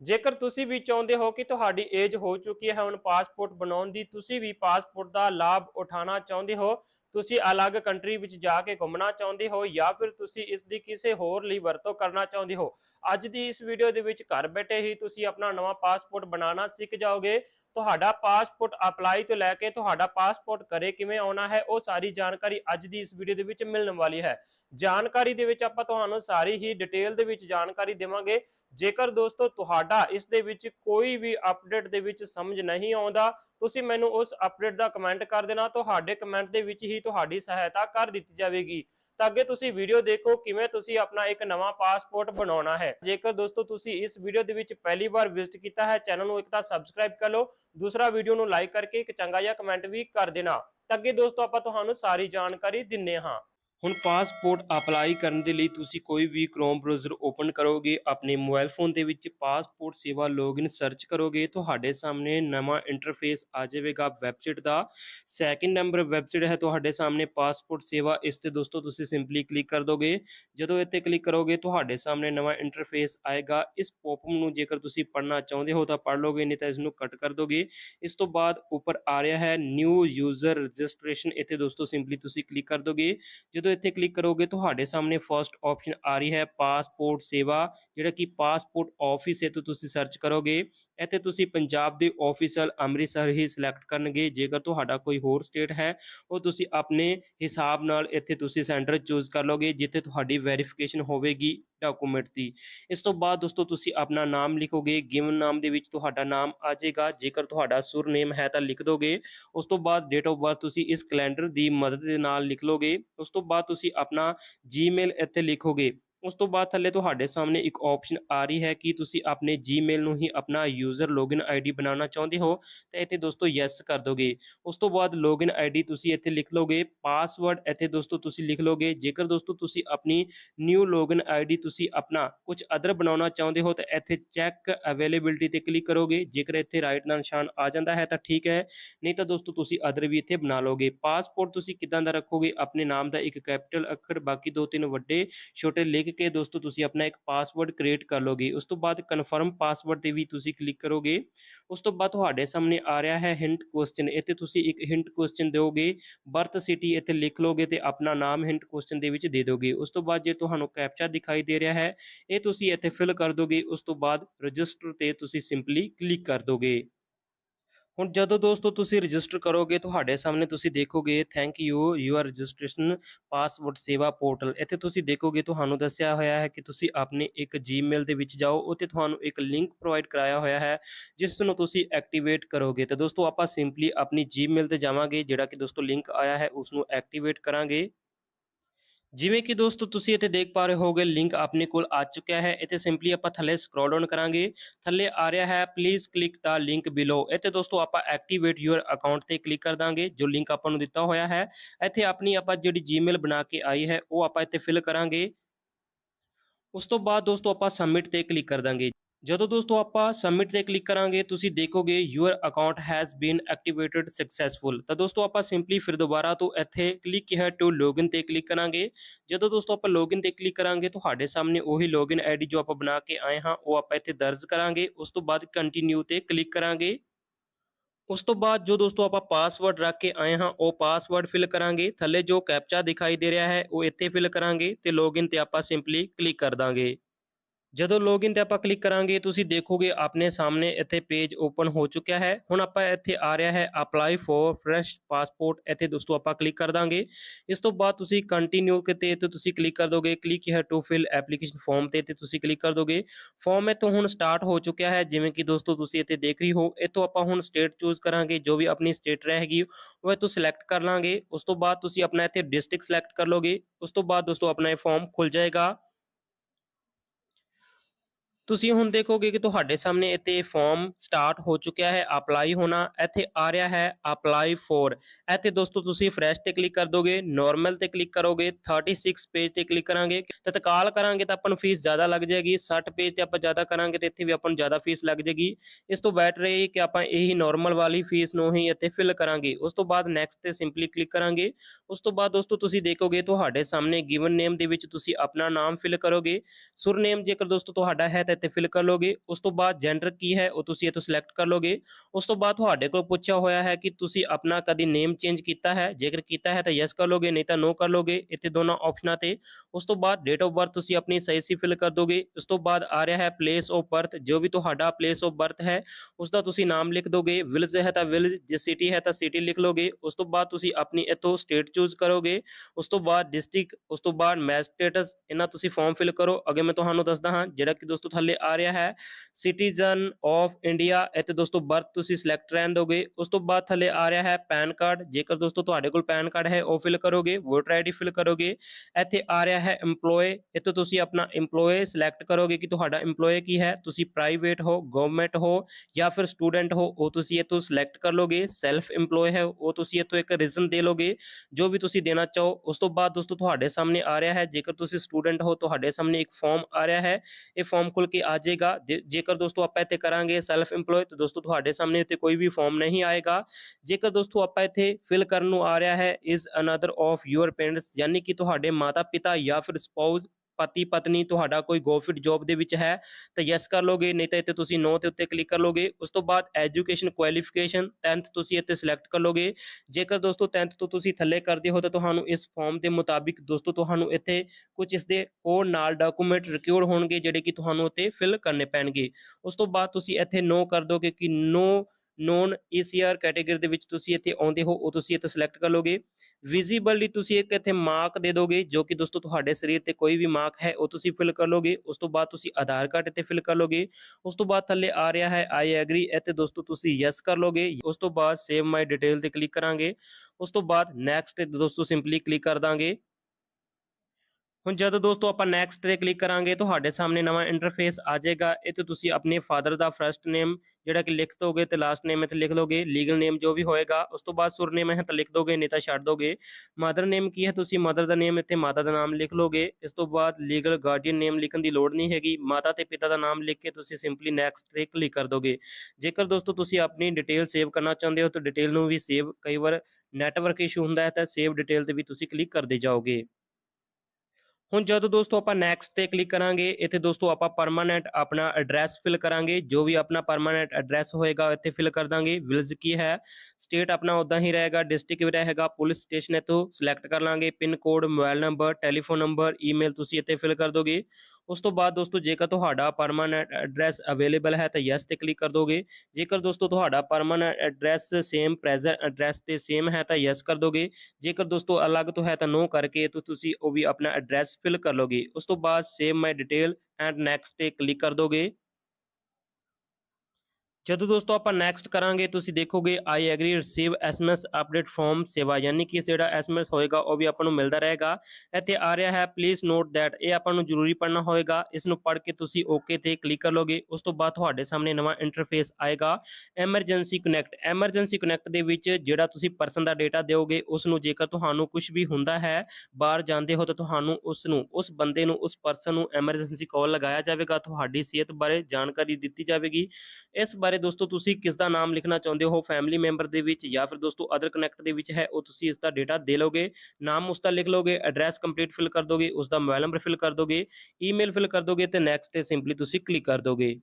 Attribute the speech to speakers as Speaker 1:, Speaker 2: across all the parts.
Speaker 1: ਜੇਕਰ ਤੁਸੀਂ ਵੀ ਚਾਹੁੰਦੇ ਹੋ ਕਿ ਤੁਹਾਡੀ ਏਜ ਹੋ ਚੁੱਕੀ ਹੈ, ਹੁਣ ਪਾਸਪੋਰਟ ਬਣਾਉਣ ਦੀ, ਤੁਸੀਂ ਵੀ ਪਾਸਪੋਰਟ ਦਾ ਲਾਭ ਉਠਾਉਣਾ ਚਾਹੁੰਦੇ ਹੋ, ਤੁਸੀਂ ਅਲੱਗ ਕੰਟਰੀ ਵਿੱਚ ਜਾ ਕੇ ਘੁੰਮਣਾ ਚਾਹੁੰਦੇ ਹੋ ਜਾਂ ਫਿਰ ਤੁਸੀਂ ਇਸ ਦੀ ਕਿਸੇ ਹੋਰ ਲਈ ਵਰਤੋਂ ਕਰਨਾ ਚਾਹੁੰਦੇ ਹੋ, ਅੱਜ ਦੀ ਇਸ ਵੀਡੀਓ ਦੇ ਵਿੱਚ ਘਰ ਬੈਠੇ ਹੀ ਤੁਸੀਂ ਆਪਣਾ ਨਵਾਂ ਪਾਸਪੋਰਟ ਬਣਾਉਣਾ ਸਿੱਖ ਜਾਓਗੇ। ਤੁਹਾਡਾ ਪਾਸਪੋਰਟ ਅਪਲਾਈ ਤੋਂ ਲੈ ਕੇ ਤੁਹਾਡਾ ਪਾਸਪੋਰਟ ਘਰੇ ਕਿਵੇਂ ਆਉਣਾ ਹੈ, ਉਹ ਸਾਰੀ ਜਾਣਕਾਰੀ ਅੱਜ ਦੀ ਇਸ ਵੀਡੀਓ ਦੇ ਵਿੱਚ ਮਿਲਣ ਵਾਲੀ ਹੈ। ਜਾਣਕਾਰੀ ਦੇ ਵਿੱਚ ਆਪਾਂ ਤੁਹਾਨੂੰ ਸਾਰੀ ਹੀ ਡਿਟੇਲ ਦੇ ਵਿੱਚ ਜਾਣਕਾਰੀ ਦੇਵਾਂਗੇ। ਜੇਕਰ ਦੋਸਤੋ ਤੁਹਾਡਾ ਇਸ ਦੇ ਵਿੱਚ ਕੋਈ ਵੀ ਅਪਡੇਟ ਦੇ ਵਿੱਚ ਸਮਝ ਨਹੀਂ ਆਉਂਦਾ, ਤੁਸੀਂ ਮੈਨੂੰ ਉਸ ਅਪਡੇਟ ਦਾ ਕਮੈਂਟ ਕਰ ਦੇਣਾ। ਤੁਹਾਡੇ ਕਮੈਂਟ ਦੇ ਵਿੱਚ ਹੀ ਤੁਹਾਡੀ ਸਹਾਇਤਾ ਕਰ ਦਿੱਤੀ ਜਾਵੇਗੀ। ਤਾਂ ਅੱਗੇ ਤੁਸੀਂ ਵੀਡੀਓ ਦੇਖੋ ਕਿਵੇਂ ਤੁਸੀਂ ਆਪਣਾ ਇੱਕ ਨਵਾਂ ਪਾਸਪੋਰਟ ਬਣਾਉਣਾ ਹੈ। ਜੇਕਰ ਦੋਸਤੋ ਤੁਸੀਂ ਇਸ ਵੀਡੀਓ ਦੇ ਵਿੱਚ ਪਹਿਲੀ ਵਾਰ ਵਿਜ਼ਿਟ ਕੀਤਾ ਹੈ, ਚੈਨਲ ਨੂੰ ਇੱਕ ਤਾਂ ਸਬਸਕ੍ਰਾਈਬ ਕਰ ਲਓ, ਦੂਸਰਾ ਵੀਡੀਓ ਨੂੰ ਲਾਈਕ ਕਰਕੇ ਇੱਕ ਚੰਗਾ ਜਿਹਾ ਕਮੈਂਟ ਵੀ ਕਰ ਦੇਣਾ। ਤਾਂ ਅੱਗੇ ਦੋਸਤੋ ਆਪਾਂ ਤੁਹਾਨੂੰ ਸਾਰੀ ਜਾਣਕਾਰੀ ਦਿੰਨੇ ਹਾਂ। ਹੁਣ ਪਾਸਪੋਰਟ ਅਪਲਾਈ ਕਰਨ ਦੇ ਲਈ ਤੁਸੀਂ ਕੋਈ ਵੀ ਕ੍ਰੋਮ ਬ੍ਰਾਊਜ਼ਰ ਓਪਨ ਕਰੋਗੇ, ਆਪਣੇ ਮੋਬਾਈਲ ਫੋਨ ਦੇ ਵਿੱਚ ਪਾਸਪੋਰਟ ਸੇਵਾ ਲੌਗਇਨ ਸਰਚ ਕਰੋਗੇ, ਤੁਹਾਡੇ ਸਾਹਮਣੇ ਨਵਾਂ ਇੰਟਰਫੇਸ ਆ ਜਾਵੇਗਾ ਵੈਬਸਾਈਟ ਦਾ। ਸੈਕਿੰਡ ਨੰਬਰ ਵੈਬਸਾਈਟ ਹੈ ਤੁਹਾਡੇ ਸਾਹਮਣੇ ਪਾਸਪੋਰਟ ਸੇਵਾ, ਇਸ ਤੇ ਦੋਸਤੋ ਤੁਸੀਂ ਸਿੰਪਲੀ ਕਲਿੱਕ ਕਰ ਦੋਗੇ। ਜਦੋਂ ਇੱਥੇ ਕਲਿੱਕ ਕਰੋਗੇ, ਤੁਹਾਡੇ ਸਾਹਮਣੇ ਨਵਾਂ ਇੰਟਰਫੇਸ ਆਏਗਾ। ਇਸ ਪੌਪਅਪ ਨੂੰ ਜੇਕਰ ਤੁਸੀਂ ਪੜ੍ਹਨਾ ਚਾਹੁੰਦੇ ਹੋ, ਤਾਂ ਪੜ੍ਹ ਲੋਗੇ ਨਹੀਂ ਤਾਂ ਇਸ ਨੂੰ ਕੱਟ ਕਰ ਦੋਗੇ। ਇਸ ਤੋਂ ਬਾਅਦ ਉੱਪਰ ਆ ਰਿਹਾ ਹੈ ਨਿਊ ਯੂਜ਼ਰ ਰਜਿਸਟ੍ਰੇਸ਼ਨ ਇੱਥੇ ਦੋਸਤੋ ਸਿੰਪਲੀ ਤੁਸੀਂ ਕਲਿੱਕ ਕਰ ਦੋਗੇ। ਜਦੋਂ ਇੱਥੇ ਕਲਿੱਕ ਕਰੋਗੇ, ਤੁਹਾਡੇ ਸਾਹਮਣੇ ਫਰਸਟ ਆਪਸ਼ਨ ਆ ਰਹੀ ਹੈ ਪਾਸਪੋਰਟ ਸੇਵਾ, ਜਿਹੜਾ ਕਿ ਪਾਸਪੋਰਟ ਆਫਿਸ ਹੈ, ਤੋਂ ਤੁਸੀਂ ਸਰਚ ਕਰੋਗੇ। ਇੱਥੇ ਤੁਸੀਂ ਪੰਜਾਬ ਦੇ ਆਫੀਸਲ ਅੰਮ੍ਰਿਤਸਰ ਹੀ ਸਿਲੈਕਟ ਕਰਨਗੇ, ਜੇਕਰ ਤੁਹਾਡਾ ਕੋਈ ਹੋਰ ਸਟੇਟ ਹੈ, ਉਹ ਤੁਸੀਂ ਆਪਣੇ ਹਿਸਾਬ ਨਾਲ ਇੱਥੇ ਤੁਸੀਂ ਸੈਂਟਰ ਚੂਜ਼ ਕਰ ਲਓਗੇ, ਜਿੱਥੇ ਤੁਹਾਡੀ ਵੈਰੀਫਿਕੇਸ਼ਨ ਹੋਵੇਗੀ ਡਾਕੂਮੈਂਟ ਦੀ। ਇਸ ਤੋਂ ਬਾਅਦ ਦੋਸਤੋ, ਤੁਸੀਂ ਆਪਣਾ ਨਾਮ ਲਿਖੋਗੇ ਗਿਵਨ ਨਾਮ ਦੇ ਵਿੱਚ ਤੁਹਾਡਾ ਨਾਮ ਆ ਜਾਏਗਾ, ਜੇਕਰ ਤੁਹਾਡਾ ਸੁਰਨੇਮ ਹੈ ਤਾਂ ਲਿਖ ਦੋਗੇ। ਉਸ ਤੋਂ ਬਾਅਦ ਡੇਟ ਆਫ ਬਰਥ ਤੁਸੀਂ ਇਸ ਕੈਲੰਡਰ ਦੀ ਮਦਦ ਦੇ ਨਾਲ ਲਿਖ ਲੋਗੇ ਉਸ ਤੋਂ ਬਾਅਦ ਤੁਸੀਂ ਆਪਣਾ ਜੀਮੇਲ ਇੱਥੇ ਲਿਖੋਗੇ। ਉਸ ਤੋਂ ਬਾਅਦ ਥੱਲੇ ਤੁਹਾਡੇ ਸਾਹਮਣੇ ਇੱਕ ਆਪਸ਼ਨ ਆ ਰਹੀ ਹੈ ਕਿ ਤੁਸੀਂ ਆਪਣੇ ਜੀਮੇਲ ਨੂੰ ਹੀ ਆਪਣਾ ਯੂਜ਼ਰ ਲੌਗਇਨ ਆਈਡੀ ਬਣਾਉਣਾ ਚਾਹੁੰਦੇ ਹੋ, ਤਾਂ ਇੱਥੇ ਦੋਸਤੋ ਯੈਸ ਕਰ ਦੋਗੇ। ਉਸ ਤੋਂ ਬਾਅਦ ਲੌਗਇਨ ਆਈਡੀ ਤੁਸੀਂ ਇੱਥੇ ਲਿਖ ਲੋਗੇ ਪਾਸਵਰਡ ਇੱਥੇ ਦੋਸਤੋ ਤੁਸੀਂ ਲਿਖ ਲੋਗੇ ਜੇਕਰ ਦੋਸਤੋ ਤੁਸੀਂ ਆਪਣੀ ਨਿਊ ਲੌਗਇਨ ਆਈਡੀ ਤੁਸੀਂ ਆਪਣਾ ਕੁਝ ਅਦਰ ਬਣਾਉਣਾ ਚਾਹੁੰਦੇ ਹੋ, ਤਾਂ ਇੱਥੇ ਚੈੱਕ ਅਵੇਲੇਬਿਲਟੀ ਤੇ ਕਲਿੱਕ ਕਰੋਗੇ। ਜੇਕਰ ਇੱਥੇ ਰਾਈਟ ਦਾ ਨਿਸ਼ਾਨ ਆ ਜਾਂਦਾ ਹੈ, ਤਾਂ ਠੀਕ ਹੈ। ਨਹੀਂ ਤਾਂ ਦੋਸਤੋ ਤੁਸੀਂ ਅਦਰ ਵੀ ਇੱਥੇ ਬਣਾ ਲਓਗੇ। ਪਾਸਪੋਰਟ ਤੁਸੀਂ ਕਿਦਾਂ ਦਾ ਰੱਖੋਗੇ? ਆਪਣੇ ਨਾਮ ਦਾ ਇੱਕ ਕੈਪੀਟਲ ਅੱਖਰ, ਬਾਕੀ ਦੋ ਤਿੰਨ ਵੱਡੇ ਛੋਟੇ ਲਿਖ ਕੇ ਦੋਸਤੋ ਤੁਸੀਂ ਆਪਣਾ ਇੱਕ ਪਾਸਵਰਡ ਕ੍ਰੀਏਟ ਕਰ ਲਓਗੇ ਉਸ ਤੋਂ ਬਾਅਦ ਕਨਫਰਮ ਪਾਸਵਰਡ ਤੇ ਵੀ ਤੁਸੀਂ ਕਲਿੱਕ ਕਰੋਗੇ। ਉਸ ਤੋਂ ਬਾਅਦ ਤੁਹਾਡੇ ਸਾਹਮਣੇ ਆ ਰਿਹਾ ਹੈ ਹਿੰਟ ਕੁਐਸਚਨ ਇੱਥੇ ਤੁਸੀਂ ਇੱਕ ਹਿੰਟ ਕੁਐਸਚਨ ਦਿਓਗੇ ਬਰਥ ਸਿਟੀ ਇੱਥੇ ਲਿਖ ਲੋਗੇ ਤੇ ਆਪਣਾ ਨਾਮ ਹਿੰਟ ਕੁਐਸਚਨ ਦੇ ਵਿੱਚ ਦੇ ਦੋਗੇ ਉਸ ਤੋਂ ਬਾਅਦ ਜੇ ਤੁਹਾਨੂੰ ਕੈਪਚਾ ਦਿਖਾਈ ਦੇ ਰਿਹਾ ਹੈ, ਇਹ ਤੁਸੀਂ ਇੱਥੇ ਫਿਲ ਕਰ ਦੋਗੇ, ਉਸ ਤੋਂ ਬਾਅਦ ਰਜਿਸਟਰ ਤੇ ਤੁਸੀਂ ਸਿੰਪਲੀ ਕਲਿੱਕ ਕਰ ਦੋਗੇ। ਹੁਣ ਜਦੋਂ ਦੋਸਤੋ ਤੁਸੀਂ ਰਜਿਸਟਰ ਕਰੋਗੇ, ਤੁਹਾਡੇ ਸਾਹਮਣੇ ਤੁਸੀਂ ਦੇਖੋਗੇ thank you your registration passport Seva portal. ਇੱਥੇ ਤੁਸੀਂ ਦੇਖੋਗੇ, ਤੁਹਾਨੂੰ ਦੱਸਿਆ ਹੋਇਆ ਹੈ ਕਿ ਤੁਸੀਂ ਆਪਣੇ ਇੱਕ ਜੀਮੇਲ ਦੇ ਵਿੱਚ ਜਾਓ, ਉੱਥੇ ਤੁਹਾਨੂੰ ਇੱਕ ਲਿੰਕ ਪ੍ਰੋਵਾਈਡ ਕਰਾਇਆ ਹੋਇਆ ਹੈ, ਜਿਸ ਨੂੰ ਤੁਸੀਂ ਐਕਟੀਵੇਟ ਕਰੋਗੇ। ਤਾਂ ਦੋਸਤੋ ਆਪਾਂ ਸਿੰਪਲੀ ਆਪਣੀ ਜੀਮੇਲ ਤੇ ਜਾਵਾਂਗੇ, ਜਿਹੜਾ ਕਿ ਦੋਸਤੋ ਲਿੰਕ ਆਇਆ ਹੈ ਉਸ ਨੂੰ ਐਕਟੀਵੇਟ ਕਰਾਂਗੇ। ਜਿਵੇਂ ਕਿ ਦੋਸਤੋ, ਤੁਸੀਂ ਇੱਥੇ ਦੇਖ ਪਾ ਰਹੇ ਹੋਗੇ ਲਿੰਕ ਆਪਣੇ ਕੋਲ ਆ ਚੁੱਕਿਆ ਹੈ। ਇੱਥੇ ਸਿੰਪਲੀ ਆਪਾਂ ਥੱਲੇ ਸਕਰੋਲ ਡਾਊਨ ਕਰਾਂਗੇ। ਥੱਲੇ ਆ ਰਿਹਾ ਹੈ please click the link below ਇੱਥੇ ਦੋਸਤੋ, ਆਪਾਂ ਐਕਟੀਵੇਟ ਯੂਅਰ ਅਕਾਊਂਟ ਤੇ ਕਲਿੱਕ ਕਰ ਦਾਂਗੇ, ਜੋ ਲਿੰਕ ਆਪਾਂ ਨੂੰ ਦਿੱਤਾ ਹੋਇਆ ਹੈ। ਇੱਥੇ ਆਪਣੀ ਆਪਾਂ ਜਿਹੜੀ ਜੀਮੇਲ ਬਣਾ ਕੇ ਆਈ ਹੈ, ਉਹ ਆਪਾਂ ਇੱਥੇ ਫਿਲ ਕਰਾਂਗੇ। ਉਸ ਤੋਂ ਬਾਅਦ ਦੋਸਤੋ, ਆਪਾਂ ਸਬਮਿਟ ਤੇ ਕਲਿੱਕ ਕਰ ਦਾਂਗੇ। ਜਦੋਂ ਦੋਸਤੋ ਆਪਾਂ ਸਬਮਿਟ ਤੇ ਕਲਿੱਕ ਕਰਾਂਗੇ, ਤੁਸੀਂ ਦੇਖੋਗੇ your account has been activated successful ਤਾਂ ਦੋਸਤੋ ਆਪਾਂ ਸਿੰਪਲੀ ਫਿਰ ਦੁਬਾਰਾ ਤੋਂ ਇੱਥੇ ਕਲਿੱਕ ਹੈ ਟੂ ਲੌਗਇਨ ਤੇ ਕਲਿੱਕ ਕਰਾਂਗੇ। ਜਦੋਂ ਦੋਸਤੋ ਆਪਾਂ ਲੌਗਇਨ ਤੇ ਕਲਿੱਕ ਕਰਾਂਗੇ, ਤੁਹਾਡੇ ਸਾਹਮਣੇ ਉਹੀ ਲੌਗਇਨ ਆਈਡੀ ਜੋ ਆਪਾਂ ਬਣਾ ਕੇ ਆਏ ਹਾਂ, ਉਹ ਆਪਾਂ ਇੱਥੇ ਦਰਜ ਕਰਾਂਗੇ। ਉਸ ਤੋਂ ਬਾਅਦ ਕੰਟੀਨਿਊ ਤੇ ਕਲਿੱਕ ਕਰਾਂਗੇ। ਉਸ ਤੋਂ ਬਾਅਦ ਜੋ ਦੋਸਤੋ ਆਪਾਂ ਪਾਸਵਰਡ ਰੱਖ ਕੇ ਆਏ ਹਾਂ, ਉਹ ਪਾਸਵਰਡ ਫਿਲ ਕਰਾਂਗੇ। ਥੱਲੇ ਜੋ ਕੈਪਚਾ ਦਿਖਾਈ ਦੇ ਰਿਹਾ ਹੈ, ਉਹ ਇੱਥੇ ਫਿਲ ਕਰਾਂਗੇ ਤੇ ਲੌਗਇਨ ਤੇ ਆਪਾਂ ਸਿੰਪਲੀ ਕਲਿੱਕ ਕਰ ਦਾਂਗੇ। ਜਦੋਂ ਲੌਗਇਨ ਤੇ ਆਪਾਂ ਕਲਿੱਕ ਕਰਾਂਗੇ, ਤੁਸੀਂ ਦੇਖੋਗੇ ਆਪਣੇ ਸਾਹਮਣੇ ਇੱਥੇ ਪੇਜ ਓਪਨ ਹੋ ਚੁੱਕਿਆ ਹੈ। ਹੁਣ ਆਪਾਂ ਇੱਥੇ ਆ ਰਿਹਾ ਹੈ ਅਪਲਾਈ ਫॉर ਫਰੈਸ਼ ਪਾਸਪੋਰਟ ਇੱਥੇ ਦੋਸਤੋ ਆਪਾਂ ਕਲਿੱਕ ਕਰ ਦਾਂਗੇ। ਇਸ ਤੋਂ ਬਾਅਦ ਤੁਸੀਂ ਕੰਟੀਨਿਊ ਤੇ ਤੇ ਤੁਸੀਂ ਕਲਿੱਕ ਕਰ ਦੋਗੇ। ਕਲਿੱਕ ਹੈ ਟੂ ਫਿਲ ਐਪਲੀਕੇਸ਼ਨ ਫਾਰਮ ਤੇ ਤੇ ਤੁਸੀਂ ਕਲਿੱਕ ਕਰ ਦੋਗੇ। ਫਾਰਮ ਇੱਥੋਂ ਹੁਣ ਸਟਾਰਟ ਹੋ ਚੁੱਕਿਆ ਹੈ। ਜਿਵੇਂ ਕਿ ਦੋਸਤੋ ਤੁਸੀਂ ਇੱਥੇ ਦੇਖ ਰਹੀ ਹੋ, ਇੱਥੋਂ ਆਪਾਂ ਹੁਣ ਸਟੇਟ ਚੂਜ਼ ਕਰਾਂਗੇ। ਜੋ ਵੀ ਆਪਣੀ ਸਟੇਟ ਰਹੇਗੀ, ਉਹ ਇੱਥੋਂ ਸਿਲੈਕਟ ਕਰ ਲਾਂਗੇ। ਉਸ ਤੋਂ ਬਾਅਦ ਤੁਸੀਂ ਆਪਣਾ ਇੱਥੇ ਡਿਸਟ੍ਰਿਕਟ ਸਿਲੈਕਟ ਕਰ ਲੋਗੇ ਉਸ ਤੋਂ ਬਾਅਦ ਦੋਸਤੋ ਆਪਣਾ ਇਹ ਫਾਰਮ ਖੁੱਲ ਜਾਏਗਾ। ਤੁਸੀਂ ਹੁਣ ਦੇਖੋਗੇ ਕਿ ਤੁਹਾਡੇ ਸਾਹਮਣੇ ਇੱਥੇ ਫਾਰਮ ਸਟਾਰਟ ਹੋ ਚੁੱਕਿਆ ਹੈ ਅਪਲਾਈ ਹੋਣਾ, ਇੱਥੇ ਆ ਰਿਹਾ ਹੈ ਅਪਲਾਈ ਫੋਰ ਇੱਥੇ ਦੋਸਤੋ ਤੁਸੀਂ ਫਰੈਸ਼ ਤੇ ਕਲਿੱਕ ਕਰ ਦੋਗੇ ਨਾਰਮਲ ਤੇ ਕਲਿੱਕ ਕਰੋਗੇ 36 ਪੇਜ ਤੇ ਕਲਿੱਕ ਕਰਾਂਗੇ। ਤਤਕਾਲ ਕਰਾਂਗੇ ਤਾਂ ਆਪਾਂ ਨੂੰ ਫੀਸ ਜ਼ਿਆਦਾ ਲੱਗ ਜਾਏਗੀ 60 ਪੇਜ ਤੇ ਆਪਾਂ ਜ਼ਿਆਦਾ ਕਰਾਂਗੇ ਤੇ ਇੱਥੇ ਵੀ ਆਪਾਂ ਨੂੰ ਜ਼ਿਆਦਾ ਫੀਸ ਲੱਗ ਜਾਏਗੀ। ਇਸ ਤੋਂ ਬੈਟਰ ਇਹ ਕਿ ਆਪਾਂ ਇਹੀ ਨਾਰਮਲ ਵਾਲੀ ਫੀਸ ਨੂੰ ਹੀ ਇੱਥੇ ਫਿਲ ਕਰਾਂਗੇ। ਉਸ ਤੋਂ ਬਾਅਦ ਨੈਕਸਟ ਤੇ ਸਿੰਪਲੀ ਕਲਿੱਕ ਕਰਾਂਗੇ। ਉਸ ਤੋਂ ਬਾਅਦ ਦੋਸਤੋ ਤੁਸੀਂ ਦੇਖੋਗੇ ਤੁਹਾਡੇ ਸਾਹਮਣੇ ਗਿਵਨ ਨੇਮ ਦੇ ਵਿੱਚ ਤੁਸੀਂ ਆਪਣਾ ਨਾਮ ਫਿਲ ਕਰੋਗੇ। ਸੁਰਨੇਮ ਜੇਕਰ ਦੋਸਤੋ ਤੁਹਾਡਾ ਹੈ ਤਾਂ ਇੱਥੇ ਫਿਲ ਕਰ ਲੋਗੇ, ਉਸ ਤੋਂ ਬਾਅਦ ਜੈਂਡਰ ਕੀ ਹੈ, ਉਹ ਤੁਸੀਂ ਇੱਥੋਂ ਸਿਲੈਕਟ ਕਰ ਲੋਗੇ। ਉਸ ਤੋਂ ਬਾਅਦ ਤੁਹਾਡੇ ਕੋਲ ਪੁੱਛਿਆ ਹੋਇਆ ਹੈ ਕਿ ਤੁਸੀਂ ਆਪਣਾ ਕਦੀ ਨੇਮ ਚੇਂਜ ਕੀਤਾ ਹੈ, ਜੇਕਰ ਕੀਤਾ ਹੈ ਤਾਂ ਯੈਸ ਕਰ ਲੋਗੇ, ਨਹੀਂ ਤਾਂ ਨੋ ਕਰ ਲੋਗੇ, ਇੱਥੇ ਦੋਨੋਂ ਆਪਸ਼ਨਾਂ ਤੇ। ਉਸ ਤੋਂ ਬਾਅਦ ਡੇਟ ਆਫ ਬਰਥ ਤੁਸੀਂ ਆਪਣੀ ਸਹੀ ਸੀ ਫਿਲ ਕਰ ਦੋਗੇ। ਉਸ ਤੋਂ ਬਾਅਦ ਆ ਰਿਹਾ ਹੈ ਪਲੇਸ ਆਫ ਬਰਥ ਜੋ ਵੀ ਤੁਹਾਡਾ ਪਲੇਸ ਆਫ ਬਰਥ ਹੈ, ਉਸ ਦਾ ਤੁਸੀਂ ਨਾਮ ਲਿਖ ਦੋਗੇ। ਵਿਲਜ ਹੈ ਤਾਂ ਵਿਲਜ ਜੇ ਸਿਟੀ ਹੈ ਤਾਂ ਸਿਟੀ ਲਿਖ ਲੋਗੇ। ਉਸ ਤੋਂ ਬਾਅਦ ਤੁਸੀਂ ਆਪਣੀ ਇੱਥੋਂ ਸਟੇਟ ਚੂਜ਼ ਕਰੋਗੇ। ਉਸ ਤੋਂ ਬਾਅਦ ਡਿਸਟ੍ਰਿਕਟ ਉਸ ਤੋਂ ਬਾਅਦ ਮੈਚ ਸਟੇਟਸ ਇਹਨਾਂ ਤੁਸੀਂ ਫਾਰਮ ਫਿਲ ਕਰੋ। ਅੱਗੇ ਮੈਂ ਤੁਹਾਨੂੰ ਦੱਸਦਾ ਹਾਂ ਜਿਹੜਾ ਕਿ ਦੋਸਤੋ ਥੱਲੇ ਆ ਰਿਹਾ ਹੈ ਸਿਟੀਜ਼ਨ ਆਫ ਇੰਡੀਆ ਇੱਥੇ ਦੋਸਤੋ ਬਰਥ ਤੁਸੀਂ ਸਿਲੈਕਟ ਰਹਿਣ ਦੋਗੇ ਉਸ ਤੋਂ ਬਾਅਦ ਥੱਲੇ ਆ ਰਿਹਾ ਹੈ ਪੈਨ ਕਾਰਡ ਜੇਕਰ ਦੋਸਤੋ ਤੁਹਾਡੇ ਕੋਲ ਪੈਨ ਕਾਰਡ ਹੈ ਉਹ ਫਿਲ ਕਰੋਗੇ ਵੋਟਰ ਆਈਡੀ ਫਿਲ ਕਰੋਗੇ ਇੱਥੇ ਆ ਰਿਹਾ ਹੈ EMPLOYE ਇੱਥੇ ਤੁਸੀਂ ਆਪਣਾ EMPLOYE ਸਿਲੈਕਟ ਕਰੋਗੇ ਕਿ ਤੁਹਾਡਾ EMPLOYE ਕੀ ਹੈ ਤੁਸੀਂ ਪ੍ਰਾਈਵੇਟ ਹੋ ਗਵਰਨਮੈਂਟ ਹੋ ਜਾਂ ਫਿਰ ਸਟੂਡੈਂਟ ਹੋ ਉਹ ਤੁਸੀਂ ਇੱਥੋਂ ਸਿਲੈਕਟ ਕਰ ਲੋਗੇ ਸੈਲਫ EMPLOYE ਹੈ ਉਹ ਤੁਸੀਂ ਇੱਥੋਂ ਇੱਕ ਰੀਜ਼ਨ ਦੇ ਲੋਗੇ ਜੋ ਵੀ ਤੁਸੀਂ ਦੇਣਾ ਚਾਹੋ ਉਸ ਤੋਂ ਬਾਅਦ ਦੋਸਤੋ ਤੁਹਾਡੇ ਸਾਹਮਣੇ ਆ ਰਿਹਾ ਹੈ ਜੇਕਰ ਤੁਸੀਂ ਸਟੂਡੈਂਟ ਹੋ ਤੁਹਾਡੇ ਸਾਹਮਣੇ ਇੱਕ ਫਾਰਮ ਆ ਰਿਹਾ ਹੈ ਇਹ ਫਾਰਮ ਖੁੱਲ ਕੇ ਆ ਜਾਏਗਾ। ਜੇਕਰ ਦੋਸਤੋ ਆਪਾਂ ਇੱਥੇ ਕਰਾਂਗੇ ਸੈਲਫ EMPLOYE ਤਾਂ ਦੋਸਤੋ ਤੁਹਾਡੇ ਸਾਹਮਣੇ ਇੱਥੇ ਕੋਈ ਵੀ ਫਾਰਮ ਨਹੀਂ ਆਏਗਾ। ਜੇਕਰ ਦੋਸਤੋ ਆਪਾਂ ਇੱਥੇ ਫਿਲ ਕਰਨ ਨੂੰ ਆ ਰਿਹਾ ਹੈ is another of your parents ਯਾਨੀ ਕਿ ਤੁਹਾਡੇ ਮਾਤਾ ਪਿਤਾ ਜਾਂ ਫਿਰ ਸਪਾਊਸ ਪਤੀ ਪਤਨੀ ਤੁਹਾਡਾ ਕੋਈ ਗਵਰਨਮੈਂਟ ਜੌਬ ਦੇ ਵਿੱਚ ਹੈ, ਤਾਂ ਯੈਸ ਕਰ ਲੋਗੇ, ਨਹੀਂ ਤਾਂ ਇੱਥੇ ਤੁਸੀਂ ਨੋ ਤੇ ਉੱਤੇ ਕਲਿੱਕ ਕਰ ਲੋਗੇ। ਉਸ ਤੋਂ ਬਾਅਦ ਐਜੂਕੇਸ਼ਨ ਕੁਆਲੀਫਿਕੇਸ਼ਨ 10th ਤੁਸੀਂ ਇੱਥੇ ਸਿਲੈਕਟ ਕਰ ਲੋਗੇ। ਜੇਕਰ ਦੋਸਤੋ 10th ਤੋਂ ਤੁਸੀਂ ਥੱਲੇ ਕਰਦੇ ਹੋ ਤਾਂ ਤੁਹਾਨੂੰ ਇਸ ਫਾਰਮ ਦੇ ਮੁਤਾਬਿਕ ਦੋਸਤੋ ਤੁਹਾਨੂੰ ਇੱਥੇ ਕੁਝ ਇਸ ਦੇ ਹੋਰ ਨਾਲ ਡਾਕੂਮੈਂਟ ਰਿਕਿਉਰਡ ਹੋਣਗੇ, ਜਿਹੜੇ ਕਿ ਤੁਹਾਨੂੰ ਉੱਤੇ ਫਿਲ ਕਰਨੇ ਪੈਣਗੇ। ਉਸ ਤੋਂ ਬਾਅਦ ਤੁਸੀਂ ਇੱਥੇ ਨੋ ਕਰ ਦੋਗੇ ਕਿ ਨੋ ਨੋਨ ਈਸੀਆਰ ਕੈਟਾਗਰੀ ਦੇ ਵਿੱਚ ਤੁਸੀਂ ਇੱਥੇ ਆਉਂਦੇ ਹੋ, ਉਹ ਤੁਸੀਂ ਇੱਥੇ ਸਿਲੈਕਟ ਕਰ ਲੋਗੇ ਵਿਜ਼ੀਬਲੀ ਤੁਸੀਂ ਇੱਕ ਇੱਥੇ ਮਾਰਕ ਦੇ ਦੋਗੇ, ਜੋ ਕਿ ਦੋਸਤੋ ਤੁਹਾਡੇ ਸਰੀਰ ਤੇ ਕੋਈ ਵੀ ਮਾਰਕ ਹੈ, ਉਹ ਤੁਸੀਂ ਫਿਲ ਕਰ ਲੋਗੇ ਉਸ ਤੋਂ ਬਾਅਦ ਤੁਸੀਂ ਆਧਾਰ ਕਾਰਡ ਇੱਥੇ ਫਿਲ ਕਰ ਲੋਗੇ ਉਸ ਤੋਂ ਬਾਅਦ ਥੱਲੇ ਆ ਰਿਹਾ ਹੈ ਆਈ ਐਗਰੀ ਇੱਥੇ ਦੋਸਤੋ ਤੁਸੀਂ ਯੈਸ ਕਰ ਲੋਗੇ ਉਸ ਤੋਂ ਬਾਅਦ ਸੇਵ ਮਾਈ ਡਿਟੇਲ ਤੇ ਕਲਿੱਕ ਕਰਾਂਗੇ। ਉਸ ਤੋਂ ਬਾਅਦ ਨੈਕਸਟ ਤੇ ਦੋਸਤੋ ਸਿੰਪਲੀ ਕਲਿੱਕ ਕਰ ਦਾਂਗੇ। ਹੁਣ ਜਦੋਂ ਦੋਸਤੋ ਆਪਾਂ ਨੈਕਸਟ ਤੇ ਕਲਿੱਕ ਕਰਾਂਗੇ, ਤੁਹਾਡੇ ਸਾਹਮਣੇ ਨਵਾਂ ਇੰਟਰਫੇਸ ਆ ਜਾਏਗਾ। ਇੱਥੇ ਤੁਸੀਂ ਆਪਣੇ ਫਾਦਰ ਦਾ ਫਰਸਟ ਨੇਮ ਜਿਹੜਾ ਕਿ ਲਿਖ ਦੋਗੇ ਤੇ ਲਾਸਟ ਨੇਮ ਇੱਥੇ ਲਿਖ ਲੋਗੇ ਲੀਗਲ ਨੇਮ ਜੋ ਵੀ ਹੋਏਗਾ, ਉਸ ਤੋਂ ਬਾਅਦ ਸੁਰਨੇਮ ਹੈ ਤਾਂ ਲਿਖ ਦੋਗੇ, ਨਹੀਂ ਤਾਂ ਛੱਡ ਦੋਗੇ। ਮਦਰ ਨੇਮ ਕੀ ਹੈ? ਤੁਸੀਂ ਮਦਰ ਦਾ ਨੇਮ ਇੱਥੇ ਮਾਤਾ ਦਾ ਨਾਮ ਲਿਖ ਲੋਗੇ। ਇਸ ਤੋਂ ਬਾਅਦ ਲੀਗਲ ਗਾਰਡੀਅਨ ਨੇਮ ਲਿਖਣ ਦੀ ਲੋੜ ਨਹੀਂ ਹੈਗੀ। ਮਾਤਾ ਤੇ ਪਿਤਾ ਦਾ ਨਾਮ ਲਿਖ ਕੇ ਤੁਸੀਂ ਸਿੰਪਲੀ ਨੈਕਸਟ ਤੇ ਕਲਿੱਕ ਕਰ ਦੋਗੇ। ਜੇਕਰ ਦੋਸਤੋ ਤੁਸੀਂ ਆਪਣੀ ਡਿਟੇਲ ਸੇਵ ਕਰਨਾ ਚਾਹੁੰਦੇ ਹੋ, ਤਾਂ ਡਿਟੇਲ ਨੂੰ ਵੀ ਸੇਵ ਕਈ ਵਾਰ ਨੈਟਵਰਕ ਇਸ਼ੂ ਹੁੰਦਾ ਹੈ, ਤਾਂ ਸੇਵ ਡਿਟੇਲ ਤੇ ਵੀ ਤੁਸੀਂ ਕਲਿੱਕ ਕਰਦੇ ਜਾਓਗੇ। ਹੁਣ ਜਦੋਂ ਦੋਸਤੋ ਆਪਾਂ ਨੈਕਸਟ ਤੇ ਕਲਿੱਕ ਕਰਾਂਗੇ, ਇੱਥੇ ਦੋਸਤੋ ਆਪਾਂ ਪਰਮਾਨੈਂਟ ਆਪਣਾ ਐਡਰੈਸ ਫਿਲ ਕਰਾਂਗੇ, ਜੋ ਵੀ ਆਪਣਾ ਪਰਮਾਨੈਂਟ ਐਡਰੈਸ ਹੋਏਗਾ, ਇੱਥੇ ਫਿਲ ਕਰ ਦਾਂਗੇ। ਵਿਲਜ ਕੀ ਹੈ? ਸਟੇਟ ਆਪਣਾ ਉਦਾਂ ਹੀ ਰਹੇਗਾ ਡਿਸਟ੍ਰਿਕਟ ਵੀ ਰਹੇਗਾ ਪੁਲਿਸ ਸਟੇਸ਼ਨ ਇੱਥੋਂ ਸਿਲੈਕਟ ਕਰ ਲਾਂਗੇ pin code mobile number telephone number email ਤੁਸੀਂ ਇੱਥੇ ਫਿਲ ਕਰ ਦੋਗੇ। ਉਸ ਤੋਂ ਬਾਅਦ ਦੋਸਤੋ ਜੇਕਰ ਤੁਹਾਡਾ ਪਰਮਾਨੈਂਟ ਐਡਰੈਸ ਅਵੇਲੇਬਲ ਹੈ ਤਾਂ ਯੈਸ ਤੇ ਕਲਿੱਕ ਕਰ ਦੋਗੇ ਜੇਕਰ ਦੋਸਤੋ ਤੁਹਾਡਾ permanent address same present address ਤੇ ਸੇਮ ਹੈ ਤਾਂ ਯੈਸ ਕਰ ਦੋਗੇ ਜੇਕਰ ਦੋਸਤੋ ਅਲੱਗ ਤੋਂ ਹੈ ਤਾਂ ਨੋ ਕਰਕੇ ਤਾਂ ਤੁਸੀਂ ਉਹ ਵੀ ਆਪਣਾ ਐਡਰੈਸ ਫਿਲ ਕਰ ਲੋਗੇ ਉਸ ਤੋਂ ਬਾਅਦ save my detail and next ਤੇ ਕਲਿੱਕ ਕਰ ਦੋਗੇ ਜਦੋਂ ਦੋਸਤੋ ਆਪਾਂ ਨੈਕਸਟ ਕਰਾਂਗੇ, ਤੁਸੀਂ ਦੇਖੋਗੇ I agree receive SMS update form Seva, ਯਾਨੀ ਕਿ ਜਿਹੜਾ ਐਸਐਮਐਸ ਹੋਏਗਾ, ਉਹ ਵੀ ਆਪਾਂ ਨੂੰ ਮਿਲਦਾ ਰਹੇਗਾ। ਇੱਥੇ ਆ ਰਿਹਾ ਹੈ ਪਲੀਜ਼ ਨੋਟ ਥੈਟ ਇਹ ਆਪਾਂ ਨੂੰ ਜ਼ਰੂਰੀ ਪੜਨਾ ਹੋਏਗਾ। ਇਸ ਨੂੰ ਪੜ੍ਹ ਕੇ ਤੁਸੀਂ ਓਕੇ ਤੇ ਕਲਿੱਕ ਕਰ ਲੋਗੇ ਉਸ ਤੋਂ ਬਾਅਦ ਤੁਹਾਡੇ ਸਾਹਮਣੇ ਨਵਾਂ ਇੰਟਰਫੇਸ ਆਏਗਾ ਐਮਰਜੈਂਸੀ ਕਨੈਕਟ ਐਮਰਜੈਂਸੀ ਕਨੈਕਟ ਦੇ ਵਿੱਚ ਜਿਹੜਾ ਤੁਸੀਂ ਪਰਸਨ ਦਾ ਡੇਟਾ ਦਿਓਗੇ, ਉਸ ਨੂੰ ਜੇਕਰ ਤੁਹਾਨੂੰ ਕੁਝ ਵੀ ਹੁੰਦਾ ਹੈ, ਬਾਹਰ ਜਾਂਦੇ ਹੋ ਤਾਂ ਤੁਹਾਨੂੰ ਉਸ ਨੂੰ, ਉਸ ਬੰਦੇ ਨੂੰ, ਉਸ ਪਰਸਨ ਨੂੰ ਐਮਰਜੈਂਸੀ ਕਾਲ ਲਗਾਇਆ ਜਾਵੇਗਾ। ਤੁਹਾਡੀ ਸਿਹਤ ਬਾਰੇ ਜਾਣਕਾਰੀ ਦਿੱਤੀ ਜਾਵੇਗੀ। ਇਸ ਬਾਰੇ ਦੋਸਤੋ ਤੁਸੀਂ ਕਿਸ ਦਾ ਨਾਮ ਲਿਖਣਾ ਚਾਹੁੰਦੇ ਹੋ ਫੈਮਿਲੀ ਮੈਂਬਰ ਦੇ ਵਿੱਚ ਜਾਂ ਫਿਰ ਦੋਸਤੋ ਅਦਰ ਕਨੈਕਟ ਦੇ ਵਿੱਚ ਹੈ, ਉਹ ਤੁਸੀਂ ਇਸ ਦਾ ਡੇਟਾ ਦੇ ਲੋਗੇ ਨਾਮ ਉਸ ਦਾ ਲਿਖ ਲੋਗੇ ਐਡਰੈਸ ਕੰਪਲੀਟ ਫਿਲ ਕਰ ਦੋਗੇ ਉਸ ਦਾ ਮੋਬਾਈਲ ਨੰਬਰ ਫਿਲ ਕਰ ਦੋਗੇ ਈਮੇਲ ਫਿਲ ਕਰ ਦੋਗੇ ਤੇ ਨੈਕਸਟ ਤੇ ਸਿੰਪਲੀ ਤੁਸੀਂ ਕਲਿੱਕ ਕਰ ਦੋਗੇ।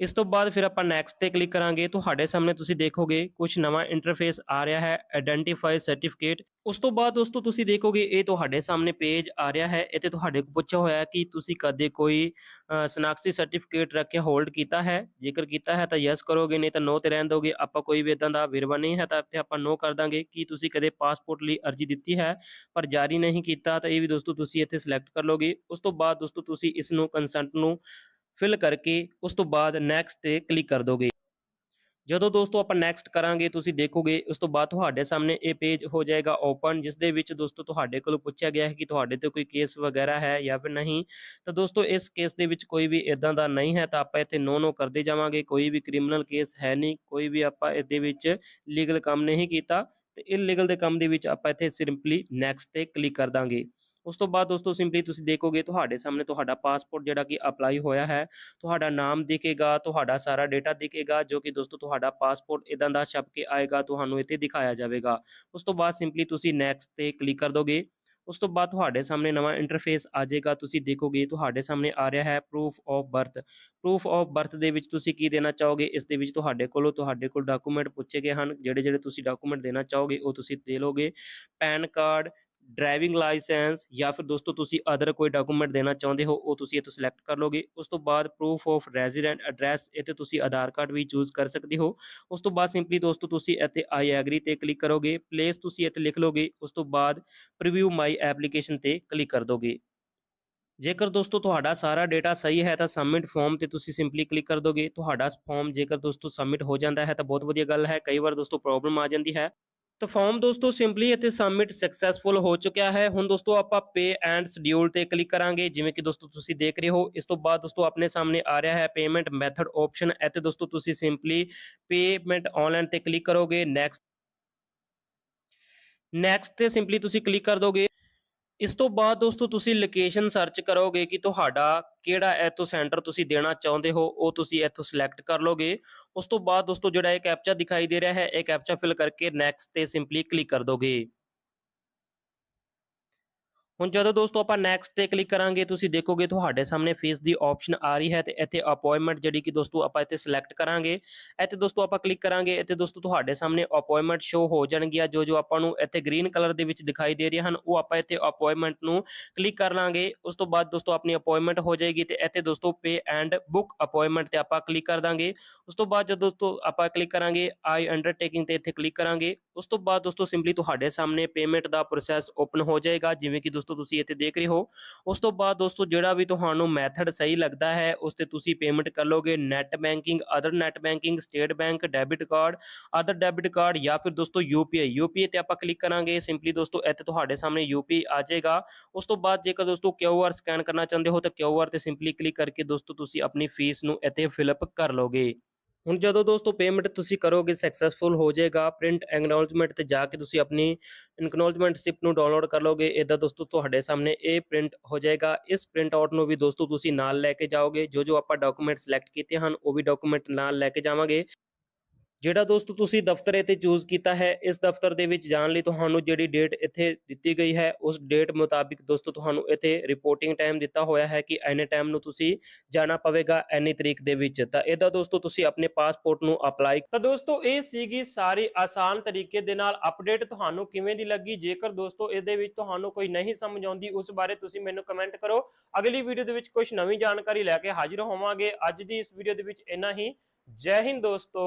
Speaker 1: ਇਸ ਤੋਂ ਬਾਅਦ ਫਿਰ ਆਪਾਂ ਨੈਕਸਟ ਤੇ ਕਲਿੱਕ ਕਰਾਂਗੇ। ਤੁਹਾਡੇ ਸਾਹਮਣੇ ਤੁਸੀਂ ਦੇਖੋਗੇ ਕੁਝ ਨਵਾਂ ਇੰਟਰਫੇਸ ਆ ਰਿਹਾ ਹੈ ਆਇਡੈਂਟੀਫਾਈ ਸਰਟੀਫਿਕੇਟ ਉਸ ਤੋਂ ਬਾਅਦ ਦੋਸਤੋ ਤੁਸੀਂ ਦੇਖੋਗੇ ਇਹ ਤੁਹਾਡੇ ਸਾਹਮਣੇ ਪੇਜ ਆ ਰਿਹਾ ਹੈ। ਇੱਥੇ ਤੁਹਾਡੇ ਕੋਲ ਪੁੱਛਿਆ ਹੋਇਆ ਹੈ ਕਿ ਤੁਸੀਂ ਕਦੇ ਕੋਈ ਅ, ਸਰਟੀਫਿਕੇਟ ਰੱਖ ਕੇ ਹੋਲਡ ਕੀਤਾ ਹੈ? ਜੇਕਰ ਕੀਤਾ ਹੈ ਤਾਂ ਯੈਸ ਕਰੋਗੇ ਨਹੀਂ ਤਾਂ ਨੋ ਤੇ ਰਹਿਣ ਦੋਗੇ। ਆਪਾਂ ਕੋਈ ਵੀ ਇਦਾਂ ਦਾ ਵੇਰਵਾ ਨਹੀਂ ਹੈ ਤਾਂ ਇੱਥੇ ਆਪਾਂ ਨੋ ਕਰ ਦਾਂਗੇ। ਕਿ ਤੁਸੀਂ ਕਦੇ ਪਾਸਪੋਰਟ ਲਈ ਅਰਜ਼ੀ ਦਿੱਤੀ ਹੈ ਪਰ ਜਾਰੀ ਨਹੀਂ ਕੀਤਾ ਤਾਂ ਇਹ ਵੀ ਦੋਸਤੋ ਤੁਸੀਂ ਇੱਥੇ ਸਿਲੈਕਟ ਕਰ ਲੋਗੇ ਉਸ ਤੋਂ ਬਾਅਦ ਦੋਸਤੋ ਤੁਸੀਂ ਇਸ ਨੂੰ ਕੰਸੈਂਟ ਨੂੰ ਫਿਲ ਕਰਕੇ ਉਸ ਤੋਂ ਬਾਅਦ ਨੈਕਸਟ ਤੇ ਕਲਿੱਕ ਕਰ ਦੋਗੇ। ਜਦੋਂ ਦੋਸਤੋ ਆਪਾਂ ਨੈਕਸਟ ਕਰਾਂਗੇ, ਤੁਸੀਂ ਦੇਖੋਗੇ, ਉਸ ਤੋਂ ਬਾਅਦ ਤੁਹਾਡੇ ਸਾਹਮਣੇ ਇਹ ਪੇਜ ਹੋ ਜਾਏਗਾ ਓਪਨ ਜਿਸ ਦੇ ਵਿੱਚ ਦੋਸਤੋ ਤੁਹਾਡੇ ਕੋਲੋਂ ਪੁੱਛਿਆ ਗਿਆ ਹੈ ਕਿ ਤੁਹਾਡੇ ਤੇ ਕੋਈ ਕੇਸ ਵਗੈਰਾ ਹੈ ਜਾਂ ਫਿਰ ਨਹੀਂ। ਤਾਂ ਦੋਸਤੋ ਇਸ ਕੇਸ ਦੇ ਵਿੱਚ ਕੋਈ ਵੀ ਇਦਾਂ ਦਾ ਨਹੀਂ ਹੈ, ਤਾਂ ਆਪਾਂ ਇੱਥੇ ਨੋ ਨੋ ਕਰਦੇ ਜਾਵਾਂਗੇ। ਕੋਈ ਵੀ ਕ੍ਰਿਮੀਨਲ ਕੇਸ ਹੈ ਨਹੀਂ, ਕੋਈ ਵੀ ਆਪਾਂ ਇਹਦੇ ਵਿੱਚ ਲੀਗਲ ਕੰਮ ਨਹੀਂ ਕੀਤਾ। ਤੇ ਇਲੀਗਲ ਦੇ ਕੰਮ ਦੇ ਵਿੱਚ ਆਪਾਂ ਇੱਥੇ ਸਿੰਪਲੀ ਨੈਕਸਟ ਤੇ ਕਲਿੱਕ ਕਰ ਦਾਂਗੇ। ਉਸ ਤੋਂ ਬਾਅਦ ਦੋਸਤੋ ਸਿੰਪਲੀ ਤੁਸੀਂ ਦੇਖੋਗੇ ਤੁਹਾਡੇ ਸਾਹਮਣੇ ਤੁਹਾਡਾ ਪਾਸਪੋਰਟ ਜਿਹੜਾ ਕਿ ਅਪਲਾਈ ਹੋਇਆ ਹੈ, ਤੁਹਾਡਾ ਨਾਮ ਦਿਖੇਗਾ, ਤੁਹਾਡਾ ਸਾਰਾ ਡੇਟਾ ਦਿਖੇਗਾ, ਜੋ ਕਿ ਦੋਸਤੋ ਤੁਹਾਡਾ ਪਾਸਪੋਰਟ ਇਦਾਂ ਦਾ ਛਪ ਕੇ ਆਏਗਾ, ਤੁਹਾਨੂੰ ਇੱਥੇ ਦਿਖਾਇਆ ਜਾਵੇਗਾ। ਉਸ ਤੋਂ ਬਾਅਦ ਸਿੰਪਲੀ ਤੁਸੀਂ ਨੈਕਸਟ ਤੇ ਕਲਿੱਕ ਕਰ ਦੋਗੇ। ਉਸ ਤੋਂ ਬਾਅਦ ਤੁਹਾਡੇ ਸਾਹਮਣੇ ਨਵਾਂ ਇੰਟਰਫੇਸ ਆ ਜਾਏਗਾ, ਤੁਸੀਂ ਦੇਖੋਗੇ ਤੁਹਾਡੇ ਸਾਹਮਣੇ ਆ ਰਿਹਾ ਹੈ proof of birth proof of birth ਦੇ ਵਿੱਚ ਤੁਸੀਂ ਕੀ ਦੇਣਾ ਚਾਹੋਗੇ? ਇਸ ਦੇ ਵਿੱਚ ਤੁਹਾਡੇ ਕੋਲੋਂ ਤੁਹਾਡੇ ਕੋਲ ਡਾਕੂਮੈਂਟ ਪੁੱਛੇ ਗਏ ਹਨ। ਜਿਹੜੇ ਜਿਹੜੇ ਤੁਸੀਂ ਡਾਕੂਮੈਂਟ ਦੇਣਾ ਚਾਹੋਗੇ, ਉਹ ਤੁਸੀਂ ਦੇ ਲੋਗੇ। ਪੈਨ ਕਾਰਡ ਡਰਾਈਵਿੰਗ ਲਾਇਸੈਂਸ ਜਾਂ ਫਿਰ ਦੋਸਤੋ ਤੁਸੀਂ ਅਦਰ ਕੋਈ ਡਾਕੂਮੈਂਟ ਦੇਣਾ ਚਾਹੁੰਦੇ ਹੋ, ਉਹ ਤੁਸੀਂ ਇੱਥੋਂ ਸਿਲੈਕਟ ਕਰ ਲੋਗੇ ਉਸ ਤੋਂ ਬਾਅਦ ਪ੍ਰੂਫ ਆਫ ਰੈਜ਼ੀਡੈਂਟ ਐਡਰੈਸ ਇੱਥੇ ਤੁਸੀਂ ਆਧਾਰ ਕਾਰਡ ਵੀ ਚੂਜ਼ ਕਰ ਸਕਦੇ ਹੋ। ਉਸ ਤੋਂ ਬਾਅਦ ਸਿੰਪਲੀ ਦੋਸਤੋ ਤੁਸੀਂ ਇੱਥੇ ਆਈ ਐਗਰੀ ਤੇ ਕਲਿੱਕ ਕਰੋਗੇ। ਪਲੇਸ ਤੁਸੀਂ ਇੱਥੇ ਲਿਖ ਲੋਗੇ ਉਸ ਤੋਂ ਬਾਅਦ ਪ੍ਰੀਵਿਊ ਮਾਈ ਐਪਲੀਕੇਸ਼ਨ ਤੇ ਕਲਿੱਕ ਕਰ ਦੋਗੇ। ਜੇਕਰ ਦੋਸਤੋ ਤੁਹਾਡਾ ਸਾਰਾ ਡੇਟਾ ਸਹੀ ਹੈ ਤਾਂ ਸਬਮਿਟ ਫਾਰਮ ਤੇ ਤੁਸੀਂ ਸਿੰਪਲੀ ਕਲਿੱਕ ਕਰ ਦੋਗੇ। ਤੁਹਾਡਾ ਫਾਰਮ ਜੇਕਰ ਦੋਸਤੋ ਸਬਮਿਟ ਹੋ ਜਾਂਦਾ ਹੈ ਤਾਂ ਬਹੁਤ ਵਧੀਆ ਗੱਲ ਹੈ। ਕਈ ਵਾਰ ਦੋਸਤੋ ਪ੍ਰੋਬਲਮ ਆ ਜਾਂਦੀ ਹੈ। ਤਾਂ ਫਾਰਮ ਦੋਸਤੋ ਸਿੰਪਲੀ ਇੱਥੇ ਸਬਮਿਟ ਸਕਸੈਸਫੁਲ ਹੋ ਚੁੱਕਿਆ ਹੈ। ਹੁਣ ਦੋਸਤੋ ਆਪਾਂ ਪੇ ਐਂਡ ਸ਼ਡਿਊਲ ਤੇ ਕਲਿੱਕ ਕਰਾਂਗੇ। ਜਿਵੇਂ ਕਿ ਦੋਸਤੋ ਤੁਸੀਂ ਦੇਖ ਰਹੇ ਹੋ, ਇਸ ਤੋਂ ਬਾਅਦ ਦੋਸਤੋ ਆਪਣੇ ਸਾਹਮਣੇ ਆ ਰਿਹਾ ਹੈ ਪੇਮੈਂਟ ਮੈਥਡ ਆਪਸ਼ਨ ਇੱਥੇ ਦੋਸਤੋ ਤੁਸੀਂ ਸਿੰਪਲੀ ਪੇਮੈਂਟ ਆਨਲਾਈਨ ਤੇ ਕਲਿੱਕ ਕਰੋਗੇ। ਨੈਕਸਟ ਨੈਕਸਟ ਤੇ ਸਿੰਪਲੀ ਤੁਸੀਂ ਕਲਿੱਕ ਕਰ ਦੋਗੇ। ਇਸ ਤੋਂ ਬਾਅਦ ਦੋਸਤੋ, ਤੁਸੀਂ ਲੋਕੇਸ਼ਨ ਸਰਚ ਕਰੋਗੇ ਕਿ ਤੁਹਾਡਾ ਕਿਹੜਾ ਇੱਥੋਂ ਸੈਂਟਰ ਤੁਸੀਂ ਦੇਣਾ ਚਾਹੁੰਦੇ ਹੋ, ਉਹ ਤੁਸੀਂ ਇੱਥੋਂ ਸਿਲੈਕਟ ਕਰ ਲੋਗੇ ਉਸ ਤੋਂ ਬਾਅਦ ਦੋਸਤੋ, ਜਿਹੜਾ ਇਹ ਕੈਪਚਾ ਦਿਖਾਈ ਦੇ ਰਿਹਾ ਹੈ, ਇਹ ਕੈਪਚਾ ਫਿਲ ਕਰਕੇ ਨੈਕਸਟ ਤੇ ਸਿੰਪਲੀ ਕਲਿੱਕ ਕਰ ਦੋਗੇ। ਹੁਣ ਜਦੋਂ ਦੋਸਤੋ ਆਪਾਂ ਨੈਕਸਟ ਤੇ ਕਲਿੱਕ ਕਰਾਂਗੇ, ਤੁਸੀਂ ਦੇਖੋਗੇ ਤੁਹਾਡੇ ਸਾਹਮਣੇ ਫੀਸ ਦੀ ਆਪਸ਼ਨ ਆ ਰਹੀ ਹੈ ਤੇ ਇੱਥੇ ਅਪਾਇੰਟਮੈਂਟ ਜਿਹੜੀ ਕਿ ਦੋਸਤੋ ਆਪਾਂ ਇੱਥੇ ਸਿਲੈਕਟ ਕਰਾਂਗੇ। ਇੱਥੇ ਦੋਸਤੋ ਆਪਾਂ ਕਲਿੱਕ ਕਰਾਂਗੇ, ਇੱਥੇ ਦੋਸਤੋ ਤੁਹਾਡੇ ਸਾਹਮਣੇ ਅਪਾਇੰਟਮੈਂਟ ਸ਼ੋ ਹੋ ਜਾਣਗੀਆਂ। ਜੋ ਜੋ ਆਪਾਂ ਨੂੰ ਇੱਥੇ ਗ੍ਰੀਨ ਕਲਰ ਦੇ ਵਿੱਚ ਦਿਖਾਈ ਦੇ ਰਹੀਆਂ ਹਨ, ਉਹ ਆਪਾਂ ਇੱਥੇ ਅਪਾਇੰਟਮੈਂਟ ਨੂੰ ਕਲਿੱਕ ਕਰ ਲਾਂਗੇ। ਉਸ ਤੋਂ ਬਾਅਦ ਦੋਸਤੋ ਆਪਣੀ ਅਪਾਇੰਟਮੈਂਟ ਹੋ ਜਾਏਗੀ ਤੇ ਇੱਥੇ ਦੋਸਤੋ ਪੇ ਐਂਡ ਬੁੱਕ ਅਪਾਇੰਟਮੈਂਟ ਤੇ ਆਪਾਂ ਕਲਿੱਕ ਕਰ ਦਾਂਗੇ। ਉਸ ਤੋਂ ਬਾਅਦ ਜਦੋਂ ਦੋਸਤੋ ਆਪਾਂ ਕਲਿੱਕ ਕਰਾਂਗੇ ਆਈ ਅੰਡਰਟੇਕਿੰਗ ਤੇ ਇੱਥੇ ਕਲਿੱਕ ਕਰਾਂਗੇ। ਉਸ ਤੋਂ ਬਾਅਦ ਦੋਸਤੋ ਸਿੰਪਲੀ ਤੁਹਾਡੇ ਸਾਹਮਣੇ ਪੇਮੈਂਟ ਦਾ ਪ੍ਰੋਸੈਸ ਓਪਨ ਹੋ ਜਾਏਗਾ, ਜਿਵੇਂ ਕਿ ਦੋਸਤੋ ਤੁਸੀਂ ਇੱਥੇ ਦੇਖ ਰਹੇ ਹੋ। ਉਸ ਤੋਂ ਬਾਅਦ ਦੋਸਤੋ ਜਿਹੜਾ ਵੀ ਤੁਹਾਨੂੰ ਮੈਥਡ ਸਹੀ ਲੱਗਦਾ ਹੈ, ਉਸ ਤੇ ਤੁਸੀਂ ਪੇਮੈਂਟ ਕਰ ਲੋਗੇ net banking other net banking State Bank debit card other debit card ਜਾਂ ਫਿਰ ਦੋਸਤੋ ਯੂਪੀਆਈ ਯੂਪੀਆਈ ਤੇ ਆਪਾਂ ਕਲਿੱਕ ਕਰਾਂਗੇ। ਸਿੰਪਲੀ ਦੋਸਤੋ ਇੱਥੇ ਤੁਹਾਡੇ ਸਾਹਮਣੇ ਯੂਪੀਆਈ ਆ ਜਾਏਗਾ। ਉਸ ਤੋਂ ਬਾਅਦ ਜੇਕਰ ਦੋਸਤੋ ਕਿਊਆਰ ਸਕੈਨ ਕਰਨਾ ਚਾਹੁੰਦੇ ਹੋ ਤਾਂ ਕਿਊਆਰ ਤੇ ਸਿੰਪਲੀ ਕਲਿੱਕ ਕਰਕੇ ਦੋਸਤੋ ਤੁਸੀਂ ਆਪਣੀ ਫੀਸ ਨੂੰ ਇੱਥੇ ਫਿਲਅਪ ਕਰ ਲੋਗੇ ਹੁਣ ਜਦੋਂ ਦੋਸਤੋ ਪੇਮੈਂਟ ਤੁਸੀਂ ਕਰੋਗੇ ਸਕਸੈਸਫੁਲ ਹੋ ਜਾਏਗਾ ਪ੍ਰਿੰਟ ਐਕਨੋਲਜਮੈਂਟ ਤੇ ਜਾ ਕੇ ਤੁਸੀਂ ਆਪਣੀ ਐਕਨੋਲਜਮੈਂਟ ਸਿਪ ਨੂੰ ਡਾਊਨਲੋਡ ਕਰ ਲੋਗੇ ਇਦਾਂ ਦੋਸਤੋ ਤੁਹਾਡੇ ਸਾਹਮਣੇ ਇਹ ਪ੍ਰਿੰਟ ਹੋ ਜਾਏਗਾ। ਇਸ ਪ੍ਰਿੰਟ ਆਊਟ ਨੂੰ ਵੀ ਦੋਸਤੋ ਤੁਸੀਂ ਨਾਲ ਲੈ ਕੇ ਜਾਓਗੇ ਜੋ ਜੋ ਆਪਾਂ ਡਾਕੂਮੈਂਟ ਸਿਲੈਕਟ ਕੀਤੇ ਹਨ, ਉਹ ਵੀ ਡਾਕੂਮੈਂਟ ਨਾਲ ਲੈ ਕੇ ਜਾਵਾਂਗੇ। ਜਿਹੜਾ ਦੋਸਤੋ ਤੁਸੀਂ ਦਫ਼ਤਰ ਇੱਥੇ ਚੂਜ਼ ਕੀਤਾ ਹੈ, ਇਸ ਦਫ਼ਤਰ ਦੇ ਵਿੱਚ ਜਾਣ ਲਈ ਤੁਹਾਨੂੰ ਜਿਹੜੀ ਡੇਟ ਇੱਥੇ ਦਿੱਤੀ ਗਈ ਹੈ, ਉਸ ਡੇਟ ਮੁਤਾਬਿਕ ਦੋਸਤੋ ਤੁਹਾਨੂੰ ਇੱਥੇ ਰਿਪੋਰਟਿੰਗ ਟਾਈਮ ਦਿੱਤਾ ਹੋਇਆ ਹੈ ਕਿ ਐਨੇ ਟਾਈਮ ਨੂੰ ਤੁਸੀਂ ਜਾਣਾ ਪਵੇਗਾ ਐਨੀ ਤਰੀਕ ਦੇ ਵਿੱਚ। ਤਾਂ ਇਹਦਾ ਦੋਸਤੋ ਤੁਸੀਂ ਆਪਣੇ ਪਾਸਪੋਰਟ ਨੂੰ ਅਪਲਾਈ ਤਾਂ ਦੋਸਤੋ ਇਹ ਸੀਗੀ ਸਾਰੀ ਆਸਾਨ ਤਰੀਕੇ ਦੇ ਨਾਲ ਅਪਡੇਟ ਤੁਹਾਨੂੰ ਕਿਵੇਂ ਦੀ ਲੱਗੀ। ਜੇਕਰ ਦੋਸਤੋ ਇਹਦੇ ਵਿੱਚ ਤੁਹਾਨੂੰ ਕੋਈ ਨਹੀਂ ਸਮਝ ਆਉਂਦੀ, ਉਸ ਬਾਰੇ ਤੁਸੀਂ ਮੈਨੂੰ ਕਮੈਂਟ ਕਰੋ। ਅਗਲੀ ਵੀਡੀਓ ਦੇ ਵਿੱਚ ਕੁਝ ਨਵੀਂ ਜਾਣਕਾਰੀ ਲੈ ਕੇ ਹਾਜ਼ਰ ਹੋਵਾਂਗੇ। ਅੱਜ ਦੀ ਇਸ ਵੀਡੀਓ ਦੇ ਵਿੱਚ ਇੰਨਾ ਹੀ। ਜੈ ਹਿੰਦ ਦੋਸਤੋ।